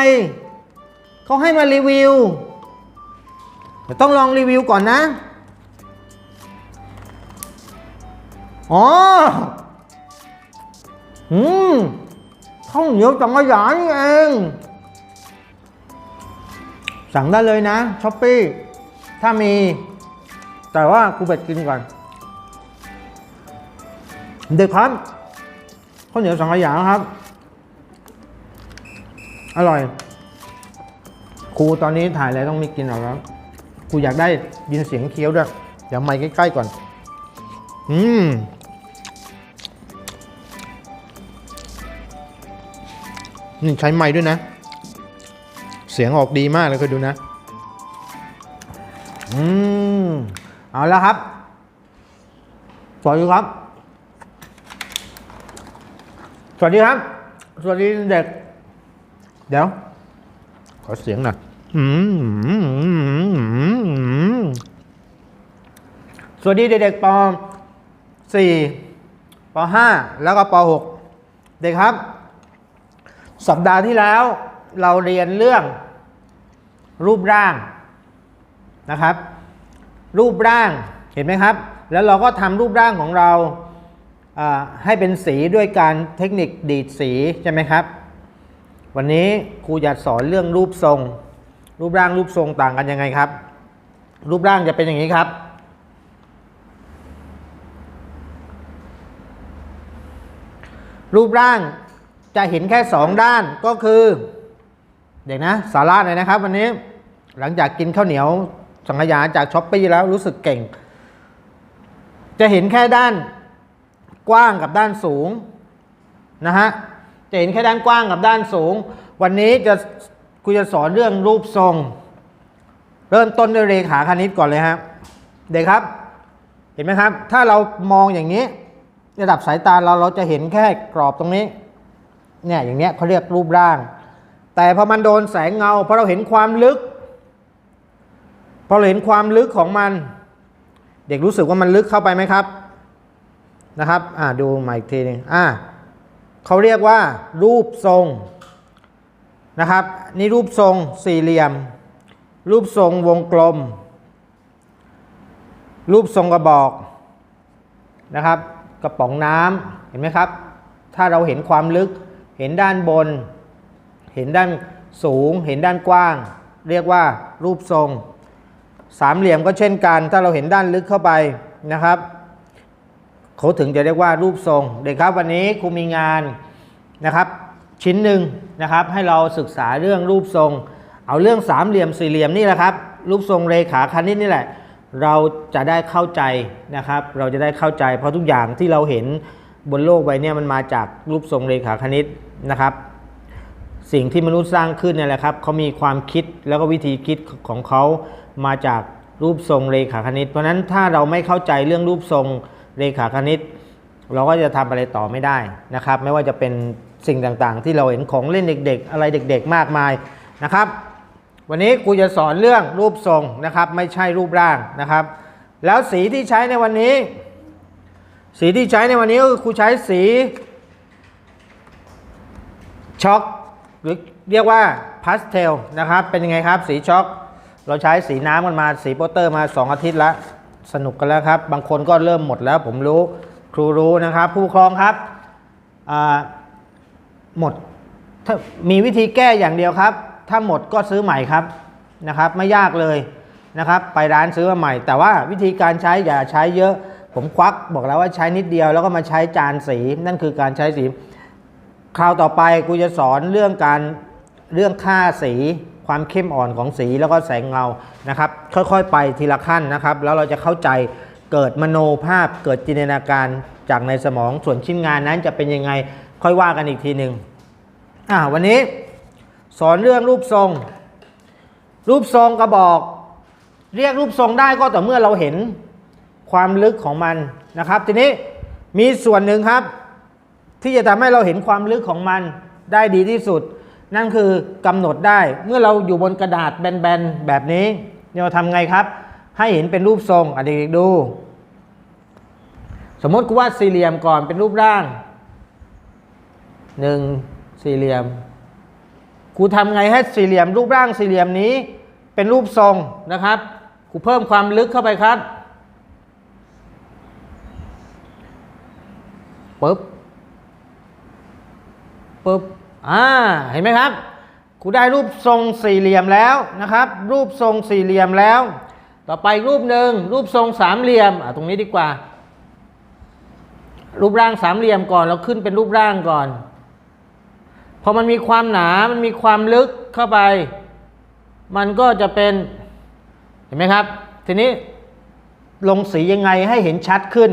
ไม่รู้อะไรเขาให้มารีวิวต้องลองรีวิวก่อนนะ อ๋อ อืมข้าวเหนียวจังกะยานเอง สั่งได้เลยนะช้อปปี้ ถ้ามี แต่ว่ากูไปกินก่อน เด็กครับข้าวเหนียวสังขยาครับ อร่อย ครูตอนนี้ถ่ายอะไรต้องมีกินหรอกครับครูอยากได้ยินเสียงเคี้ยวด้วยเดี๋ยวไมค์ใกล้ๆก่อน อืมนี่ใช้ไม้ด้วยนะ เสียงออกดีมากเลยเคยดูนะ อืม เอาแล้วครับสวัสดีครับ สวัสดีครับ สวัสดีเด็ก เดี๋ยว ขอเสียงหน่อยสวัสดีเด็กๆป .4 ป .5 แล้วก็ป .6 เด็กครับ สัปดาห์ที่แล้วเราเรียนเรื่องรูปร่างนะครับ รูปร่างเห็นไหมครับ แล้วเราก็ทำรูปร่างของเราให้เป็นสีด้วยการเทคนิคดีดสีใช่ไหมครับ วันนี้ครูจะสอนเรื่องรูปทรง รูปร่างรูปทรงต่างกันยังไงครับ รูปร่างจะเป็นอย่างนี้ครับ รูปร่างจะเห็นแค่สองด้านก็คือเด็กนะสาระหน่อยนะครับ วันนี้หลังจากกินข้าวเหนียวสังขยาจากช้อปปี้แล้วรู้สึกเก่ง จะเห็นแค่ด้านกว้างกับด้านสูงนะฮะ จะเห็นแค่ด้านกว้างกับด้านสูง วันนี้จะครูจะสอนเรื่องรูปทรง เริ่มต้นด้วยเรขาคณิตก่อนเลยครับเด็กครับ เห็นไหมครับ ถ้าเรามองอย่างนี้ ระดับสายตาเราเราจะเห็นแค่กรอบตรงนี้ เนี่ยอย่างเนี้ยเขาเรียกรูปร่าง แต่พอมันโดนแสงเงาพอเราเห็นความลึกพอเราเห็นความลึกของมัน เด็กรู้สึกว่ามันลึกเข้าไปไหมครับนะครับ อ่าดูใหม่อีกทีหนึงอ่า เขาเรียกว่ารูปทรงนะครับ นี่รูปทรงสี่เหลี่ยม รูปทรงวงกลม รูปทรงกระบอกนะครับ กระป๋องน้ำเห็นไหมครับ ถ้าเราเห็นความลึก เห็นด้านบน เห็นด้านสูง เห็นด้านกว้าง เรียกว่ารูปทรง สามเหลี่ยมก็เช่นกัน ถ้าเราเห็นด้านลึกเข้าไปนะครับ เขาถึงจะเรียกว่ารูปทรง เด็กครับวันนี้ครูมีงานนะครับ ชิ้นหนึ่งนะครับ ให้เราศึกษาเรื่องรูปทรง เอาเรื่องสามเหลี่ยมสี่เหลี่ยมนี่แหละครับ รูปทรงเรขาคณิตนี่แหละ เราจะได้เข้าใจนะครับ เราจะได้เข้าใจ เพราะทุกอย่างที่เราเห็นบนโลกใบนี้มันมาจากรูปทรงเรขาคณิตนะครับ สิ่งที่มนุษย์สร้างขึ้นนี่แหละครับเขามีความคิดแล้วก็วิธีคิดของเขามาจากรูปทรงเรขาคณิต เพราะฉะนั้นถ้าเราไม่เข้าใจเรื่องรูปทรง เรขาคณิต เราก็จะทำอะไรต่อไม่ได้นะครับ ไม่ว่าจะเป็นสิ่งต่างๆ ที่เราเห็นของเล่นเด็ก ๆ อะไรเด็ก ๆ มากมายนะครับ วันนี้ครูจะสอนเรื่องรูปทรงนะครับ ไม่ใช่รูปร่างนะครับ แล้วสีที่ใช้ในวันนี้ สีที่ใช้ในวันนี้ก็คือครูใช้สีช็อกหรือเรียกว่าพาสเทลนะครับ เป็นยังไงครับ สีช็อก เราใช้สีน้ำกันมาสีโปสเตอร์มา 2 อาทิตย์แล้ว สนุกกันแล้วครับ บางคนก็เริ่มหมดแล้ว ผมรู้ครูรู้นะครับ ผู้ครองครับหมดถ้ามีวิธีแก้อย่างเดียวครับ ถ้าหมดก็ซื้อใหม่ครับนะครับ ไม่ยากเลยนะครับ ไปร้านซื้อมาใหม่ แต่ว่าวิธีการใช้อย่าใช้เยอะ ผมควักบอกแล้วว่าใช้นิดเดียวแล้วก็มาใช้จานสี นั่นคือการใช้สีคราวต่อไปกูจะสอนเรื่องการเรื่องค่าสี ความเข้มอ่อนของสีแล้วก็แสงเงานะครับ ค่อยๆ ไปทีละขั้นนะครับ แล้วเราจะเข้าใจเกิดมโนภาพเกิดจินตนาการจากในสมองส่วนชิ้นงานนั้นจะเป็นยังไงค่อยว่ากันอีกทีหนึ่งอ่าวันนี้สอนเรื่องรูปทรง รูปทรงกระบอก เรียกรูปทรงได้ก็ต่อเมื่อเราเห็นความลึกของมันนะครับ ทีนี้มีส่วนหนึ่งครับ ที่จะทำให้เราเห็นความลึกของมันได้ดีที่สุด นั่นคือกำหนดได้เมื่อเราอยู่บนกระดาษแบนๆแบบนี้เราทำไงครับ ให้เห็นเป็นรูปทรงอะเด็กๆดู สมมติกูวาดสี่เหลี่ยมก่อนเป็นรูปร่างหนึ่งสี่เหลี่ยมครูทำไงให้สี่เหลี่ยม รูปร่างสี่เหลี่ยมนี้ เป็นรูปทรงนะครับครูเพิ่มความลึกเข้าไปครับปึ๊บปึ๊บ อ่าเห็นไหมครับครูได้รูปทรงสี่เหลี่ยมแล้วนะครับ รูปทรงสี่เหลี่ยมแล้ว ต่อไปรูปหนึ่งรูปทรงสามเหลี่ยมอะตรงนี้ดีกว่า รูปร่างสามเหลี่ยมก่อนเราขึ้นเป็นรูปร่างก่อน พอมันมีความหนา มันมีความลึกเข้าไป มันก็จะเป็นเห็นไหมครับ ทีนี้ลงสียังไงให้เห็นชัดขึ้น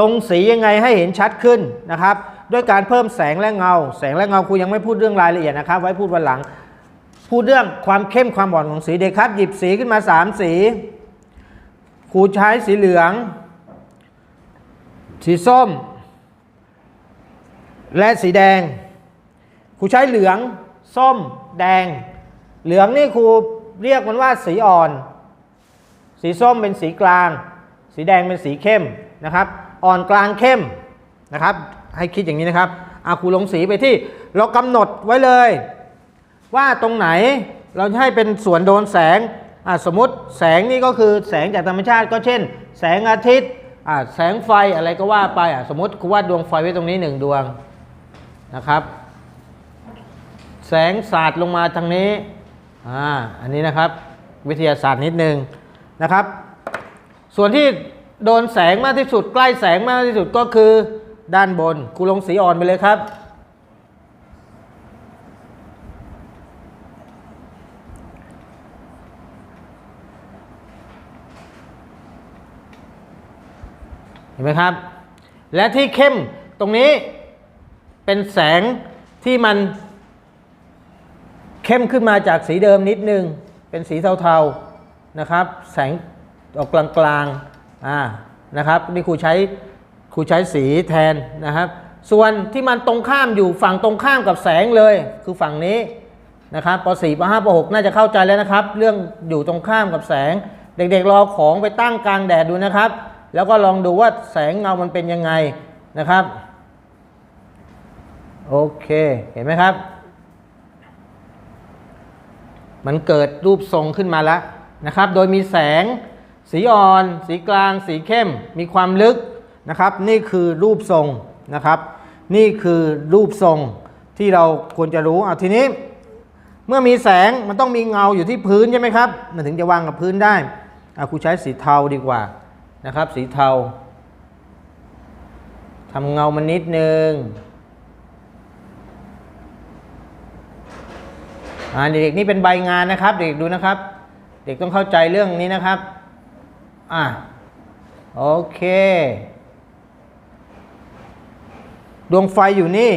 ลงสียังไงให้เห็นชัดขึ้นนะครับ ด้วยการเพิ่มแสงและเงา แสงและเงาครูยังไม่พูดเรื่องรายละเอียดนะครับ ไว้พูดวันหลัง พูดเรื่องความเข้มความอ่อนของสีเด็กครับ หยิบสีขึ้นมาสามสีครูใช้สีเหลือง สีส้ม และสีแดงครูใช้เหลือง ส้ม แดง เหลืองนี่ครูเรียกมันว่าสีอ่อน สีส้มเป็นสีกลาง สีแดงเป็นสีเข้มนะครับ อ่อนกลางเข้ม นะครับ ให้คิดอย่างนี้นะครับอาครูลงสีไปที่เรากำหนดไว้เลย ว่าตรงไหนเราจะให้เป็นส่วนโดนแสงสมมติแสงนี่ก็คือแสงจากธรรมชาติก็เช่น แสงอาทิตย์แสงไฟอะไรก็ว่าไปสมมติครูวาดดวงไฟไว้ตรงนี้หนึ่งดวงนะครับ แสงสาดลงมาทางนี้อ่าอันนี้นะครับวิทยาศาสตร์นิดนึงนะครับ ส่วนที่โดนแสงมากที่สุดใกล้แสงมากที่สุดก็คือ ด้านบนครูลงสีอ่อนไปเลยครับ เห็นไหมครับ และที่เข้มตรงนี้เป็นแสงที่มัน เข้มขึ้นมาจากสีเดิมนิดนึง เป็นสีเทาๆนะครับ แสงออกกลางๆอ่านะครับนี่ครูใช้ ครูใช้สีแทนนะครับ ส่วนที่มันตรงข้ามอยู่ฝั่งตรงข้ามกับแสงเลย คือฝั่งนี้นะครับป .4 ป .5 ป .6 น่าจะเข้าใจแล้วนะครับ เรื่องอยู่ตรงข้ามกับแสง เด็กๆรอของไปตั้งกลางแดดดูนะครับ แล้วก็ลองดูว่าแสงเงามันเป็นยังไงนะครับโอเคเห็นไหมครับ มันเกิดรูปทรงขึ้นมาแล้วนะครับ โดยมีแสง สีอ่อน สีกลาง สีเข้ม มีความลึก นะครับนี่คือรูปทรงนะครับ นี่คือรูปทรงที่เราควรจะรู้เอาทีนี้ เมื่อมีแสงมันต้องมีเงาอยู่ที่พื้นใช่ไหมครับ มันถึงจะวางกับพื้นได้อาครูใช้สีเทาดีกว่านะครับ สีเทาทำเงามันนิดนึงเด็กๆนี่เป็นใบงานนะครับ เด็กดูนะครับ เด็กต้องเข้าใจเรื่องนี้นะครับ อะโอเค ดวงไฟอยู่นี่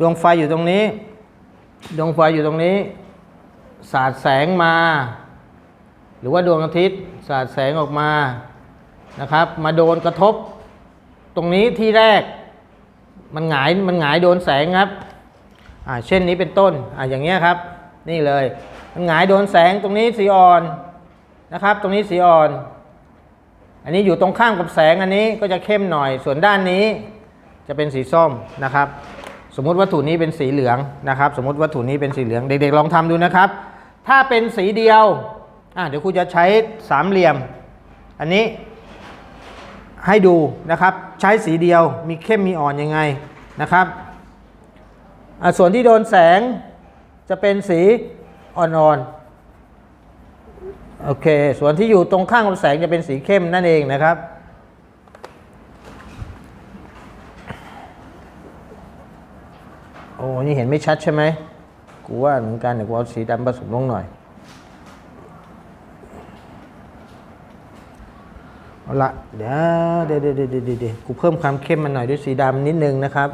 ดวงไฟอยู่ตรงนี้ ดวงไฟอยู่ตรงนี้ สาดแสงมา หรือว่าดวงอาทิตย์ สาดแสงออกมานะครับ มาโดนกระทบ ตรงนี้ที่แรก มันหงายมันหงายโดนแสงครับอ่าเช่นนี้เป็นต้นอ่าอย่างเงี้ยครับ นี่เลย มันหงายโดนแสงตรงนี้สีอ่อนนะครับ ตรงนี้สีอ่อน อันนี้อยู่ตรงข้ามกับแสงอันนี้ก็จะเข้มหน่อยส่วนด้านนี้ จะเป็นสีส้มนะครับ สมมุติวัตถุนี้เป็นสีเหลืองนะครับ สมมติวัตถุนี้เป็นสีเหลืองเด็กๆลองทำดูนะครับ ถ้าเป็นสีเดียวอะเดี๋ยวครูจะใช้สามเหลี่ยม อันนี้ให้ดูนะครับ ใช้สีเดียวมีเข้มมีอ่อนยังไงนะครับส่วนที่โดนแสงจะเป็นสีอ่อนๆโอเค ส่วนที่อยู่ตรงข้างกับแสงจะเป็นสีเข้มนั่นเองนะครับ อ้นี่เห็นไม่ชัดใช่ไหมกูว่าเหมือนกันเดี๋ยวกูเอาสีดำผสมลงหน่อยเอาละเดี๋ยวเดี๋ยวเดี๋ยวเดี๋ยวเดี๋ยวเดี๋ยวกูเพิ่มความเข้มมันหน่อยด้วยสีดำนิดนึงนะครับ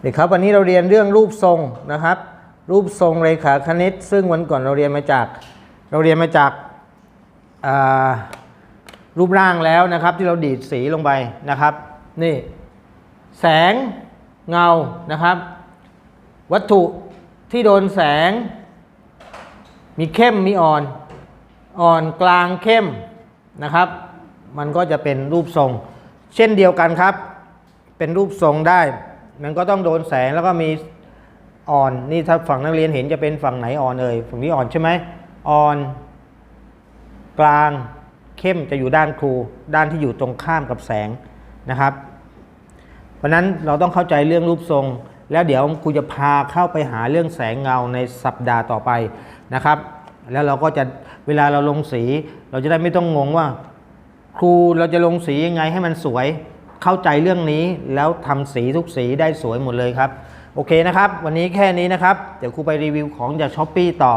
เด็กครับวันนี้เราเรียนเรื่องรูปทรงนะครับ รูปทรงเรขาคณิต ซึ่งวันก่อนเราเรียนมาจาก เราเรียนมาจากอ่า รูปร่างแล้วนะครับที่เราดีดสีลงไปนะครับ นี่ แสงเงานะครับ วัตถุที่โดนแสง มีเข้มมีอ่อน อ่อนกลางเข้มนะครับ มันก็จะเป็นรูปทรง เช่นเดียวกันครับ เป็นรูปทรงได้ มันก็ต้องโดนแสงแล้วก็มีอ่อนนี่ถ้าฝั่งนักเรียนเห็นจะเป็นฝั่งไหนอ่อนเอ่ยฝั่งนี้อ่อนใช่ไหมอ่อน กลาง เข้มจะอยู่ด้านครู ด้านที่อยู่ตรงข้ามกับแสงนะครับ เพราะนั้นเราต้องเข้าใจเรื่องรูปทรง แล้วเดี๋ยวครูจะพาเข้าไปหาเรื่องแสงเงาในสัปดาห์ต่อไปนะครับ แล้วเราก็จะเวลาเราลงสี เราจะได้ไม่ต้องงงว่า ครูเราจะลงสียังไงให้มันสวย เข้าใจเรื่องนี้แล้วทำสีทุกสีได้สวยหมดเลยครับโอเคนะครับ วันนี้แค่นี้นะครับ เดี๋ยวครูไปรีวิวของจากช้อปปีต่อ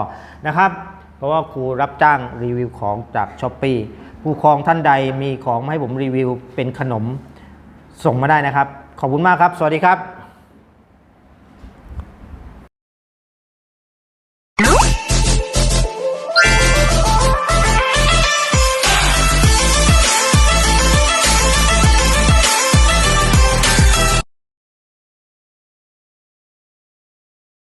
นะครับ เพราะว่าครูรับจ้างรีวิวของจากช้อปปี ผู้ปกครองท่านใดมีของมาให้ผมรีวิวเป็นขนมส่งมาได้นะครับ ขอบคุณมากครับ สวัสดีครับ